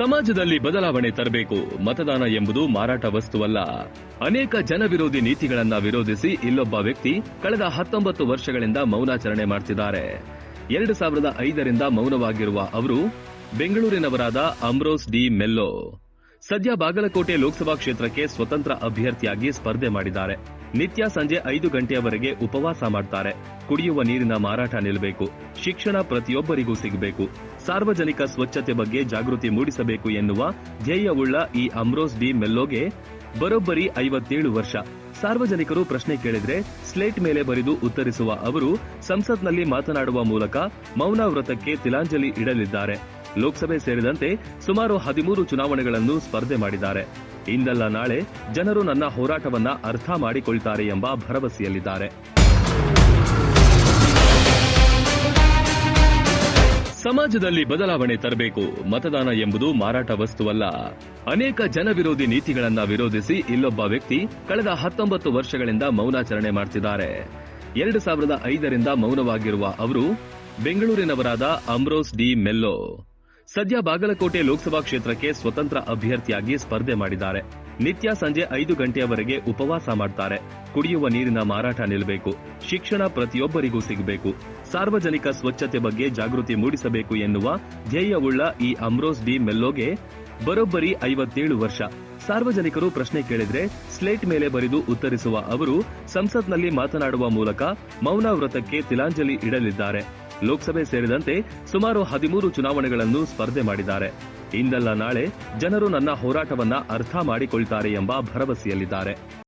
ಸಮಾಜದಲ್ಲಿ ಬದಲಾವಣೆ ತರಬೇಕು. ಮತದಾನ ಎಂಬುದು ಮಾರಾಟ ವಸ್ತುವಲ್ಲ. ಅನೇಕ ಜನವಿರೋಧಿ ನೀತಿಗಳನ್ನ ವಿರೋಧಿಸಿ ಇಲ್ಲೊಬ್ಬ ವ್ಯಕ್ತಿ ಕಳೆದ ಹತ್ತೊಂಬತ್ತು ವರ್ಷಗಳಿಂದ ಮೌನಾಚರಣೆ ಮಾಡ್ತಿದ್ದಾರೆ. ಎರಡು ಸಾವಿರದ ಐದರಿಂದ ಮೌನವಾಗಿರುವ ಅವರು ಬೆಂಗಳೂರಿನವರಾದ ಅಮ್ರೋಸ್ ಡಿ ಮೆಲ್ಲೋ. ಸದ್ಯ ಬಾಗಲಕೋಟೆ ಲೋಕಸಭಾ ಕ್ಷೇತ್ರಕ್ಕೆ ಸ್ವತಂತ್ರ ಅಭ್ಯರ್ಥಿಯಾಗಿ ಸ್ಪರ್ಧೆ ಮಾಡಿದ್ದಾರೆ. ನಿತ್ಯ ಸಂಜೆ ಐದು ಗಂಟೆಯವರೆಗೆ ಉಪವಾಸ ಮಾಡ್ತಾರೆ. ಕುಡಿಯುವ ನೀರಿನ ಮಾರಾಟ ನಿಲ್ಲಬೇಕು ಶಿಕ್ಷಣ ಪ್ರತಿಯೊಬ್ಬರಿಗೂ ಸಿಗಬೇಕು. ಸಾರ್ವಜನಿಕ ಸ್ವಚ್ಛತೆ ಬಗ್ಗೆ ಜಾಗೃತಿ ಮೂಡಿಸಬೇಕು ಎನ್ನುವ ಧ್ಯೇಯವುಳ್ಳ ಈ ಅಮ್ರೋಸ್ ಡಿ ಮೆಲ್ಲೋಗೆ ಬರೋಬ್ಬರಿ ಐವತ್ತೇಳು ವರ್ಷ. ಸಾರ್ವಜನಿಕರು ಪ್ರಶ್ನೆ ಕೇಳಿದ್ರೆ ಸ್ಲೇಟ್ ಮೇಲೆ ಬರೆದು ಉತ್ತರಿಸುವ ಅವರು ಸಂಸತ್ನಲ್ಲಿ ಮಾತನಾಡುವ ಮೂಲಕ ಮೌನ ವ್ರತಕ್ಕೆ ತಿಲಾಂಜಲಿ ಇಡಲಿದ್ದಾರೆ. ಲೋಕಸಭೆ ಸೇರಿದಂತೆ ಸುಮಾರು ಹದಿಮೂರು ಚುನಾವಣೆಗಳನ್ನು ಸ್ಪರ್ಧೆ ಮಾಡಿದ್ದಾರೆ. ಇಂದಲ್ಲ ನಾಳೆ ಜನರು ನನ್ನ ಹೋರಾಟವನ್ನ ಅರ್ಥ ಮಾಡಿಕೊಳ್ತಾರೆ ಎಂಬ ಭರವಸೆಯಲ್ಲಿದ್ದಾರೆ. ಸಮಾಜದಲ್ಲಿ ಬದಲಾವಣೆ ತರಬೇಕು, ಮತದಾನ ಎಂಬುದು ಮಾರಾಟ ವಸ್ತುವಲ್ಲ. ಅನೇಕ ಜನವಿರೋಧಿ ನೀತಿಗಳನ್ನ ವಿರೋಧಿಸಿ ಇಲ್ಲೊಬ್ಬ ವ್ಯಕ್ತಿ ಕಳೆದ ಹತ್ತೊಂಬತ್ತು ವರ್ಷಗಳಿಂದ ಮೌನಾಚರಣೆ ಮಾಡ್ತಿದ್ದಾರೆ. ಎರಡು ಸಾವಿರದ ಐದರಿಂದ ಮೌನವಾಗಿರುವ ಅವರು ಬೆಂಗಳೂರಿನವರಾದ ಅಮ್ರೋಸ್ ಡಿ ಮೆಲ್ಲೋ. ಸದ್ಯ ಬಾಗಲಕೋಟೆ ಲೋಕಸಭಾ ಕ್ಷೇತ್ರಕ್ಕೆ ಸ್ವತಂತ್ರ ಅಭ್ಯರ್ಥಿಯಾಗಿ ಸ್ಪರ್ಧೆ ಮಾಡಿದ್ದಾರೆ. ನಿತ್ಯ ಸಂಜೆ ಐದು ಗಂಟೆಯವರೆಗೆ ಉಪವಾಸ ಮಾಡ್ತಾರೆ. ಕುಡಿಯುವ ನೀರಿನ ಮಾರಾಟ ನಿಲ್ಲಬೇಕು. ಶಿಕ್ಷಣ ಪ್ರತಿಯೊಬ್ಬರಿಗೂ ಸಿಗಬೇಕು. ಸಾರ್ವಜನಿಕ ಸ್ವಚ್ಛತೆ ಬಗ್ಗೆ ಜಾಗೃತಿ ಮೂಡಿಸಬೇಕು ಎನ್ನುವ ಧ್ಯೇಯವುಳ್ಳ ಈ ಅಮ್ರೋಸ್ ಡಿ ಮೆಲ್ಲೋಗೆ ಬರೋಬ್ಬರಿ ಐವತ್ತೇಳು ವರ್ಷ. ಸಾರ್ವಜನಿಕರು ಪ್ರಶ್ನೆ ಕೇಳಿದ್ರೆ ಸ್ಲೇಟ್ ಮೇಲೆ ಬರೆದು ಉತ್ತರಿಸುವ ಅವರು ಸಂಸತ್ನಲ್ಲಿ ಮಾತನಾಡುವ ಮೂಲಕ ಮೌನ ವ್ರತಕ್ಕೆ ತಿಲಾಂಜಲಿ ಇಡಲಿದ್ದಾರೆ. ಲೋಕಸಭೆ ಸೇರಿದಂತೆ ಸುಮಾರು ಹದಿಮೂರು ಚುನಾವಣೆಗಳನ್ನು ಸ್ಪರ್ಧೆ ಮಾಡಿದ್ದಾರೆ. ಇಂದಲ್ಲ ನಾಳೆ ಜನರು ನನ್ನ ಹೋರಾಟವನ್ನ ಅರ್ಥ ಮಾಡಿಕೊಳ್ತಾರೆ ಎಂಬ ಭರವಸೆಯಲ್ಲಿದ್ದಾರೆ.